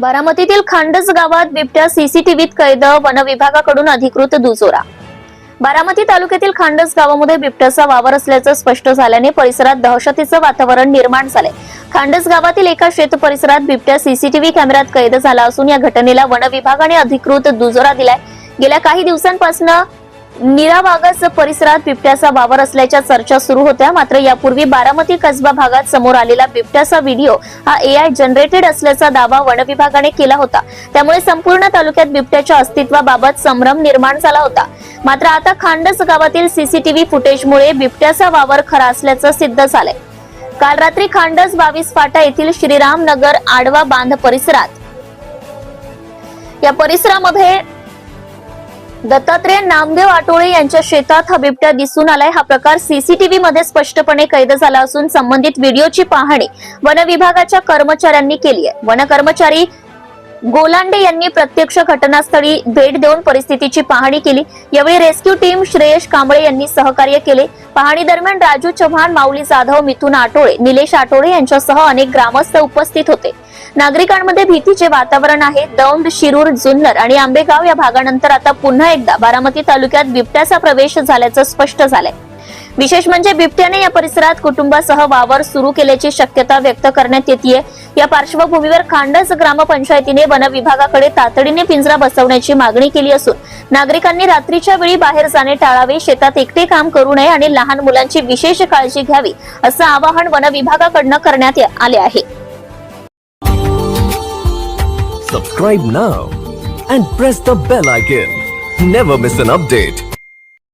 बारामतीतील खांडस गावात बिबट्या सीसीटीव्हीत कैद वन विभागाकडून अधिकृत दुजोरा. बारामती तालुक्यातील खांडस गावामध्ये बिबट्याचा वावर असल्याचं स्पष्ट झाल्याने परिसरात दहशतीचं वातावरण निर्माण झालंय. खांडस गावातील एका शेत परिसरात बिबट्या सीसीटीव्ही कॅमेऱ्यात कैद झाला असून या घटनेला वन विभागाने अधिकृत दुजोरा दिलाय. गेल्या काही दिवसांपासून निरावागस परिसरात बिबट्याचा वावर असल्याच्या चर्चा सुरू होत्या. मात्र यापूर्वी बारामती कसबा भागात समोर आलेला बिबट्याचा व्हिडिओ हा एआय जनरेटेड असल्याचा दावा वन विभागाने केला होता. त्यामुळे संपूर्ण तालुक्यात बिबट्याच्या अस्तित्वाबाबत संभ्रम निर्माण झाला होता. मात्र आता खांडस गावातील सीसीटीव्ही फुटेजमुळे बिबट्याचा वावर खरा असल्याचं सिद्ध झालंय. काल रात्री खांडस बावीस फाटा येथील श्रीरामनगर आडवा बांध परिसरात. या परिसरामध्ये दत्तात्रय नामदेव आटोळे यांच्या शेतात हा बिबट्या दिसून आलाय. हा प्रकार सीसीटीव्ही मध्ये स्पष्टपणे कैद झाला असून संबंधित व्हिडिओची पाहणी वन विभागाच्या कर्मचाऱ्यांनी केली आहे. वन कर्मचारी गोलांडे यांनी प्रत्यक्ष घटनास्थळी भेट देऊन परिस्थितीची पाहणी केली. यावेळी रेस्क्यू टीम श्रेयश कांबळे यांनी सहकार्य केले. पाहणी दरम्यान राजू चव्हाण माऊली जाधव मिथुन आठोळे निलेश आठोळे यांच्यासह अनेक ग्रामस्थ उपस्थित होते. नागरिकांमध्ये भीतीचे वातावरण आहे. दौंड शिरूर जुन्नर आणि आंबेगाव या भागानंतर आता पुन्हा एकदा बारामती तालुक्यात बिबट्याचा प्रवेश झाल्याचं स्पष्ट झालंय. विशेष म्हणजे बिबट्याने या परिसरात कुटुंबासह वावर सुरू केल्याची शक्यता व्यक्त करण्यात येते या पार्श्वभूमीवर खांडस ग्रामपंचायतीने वन विभागाकडे तातडीने पिंजरा बसवण्याची मागणी केली असून नागरिकांनी रात्रीच्या वेळी बाहेर जाणे टाळावे शेतात एकटे काम करू नये आणि लहान मुलांची विशेष काळजी घ्यावी असं आवाहन वन विभागाकडनं करण्यात आले आहे Subscribe now and press the bell icon. Never miss an update.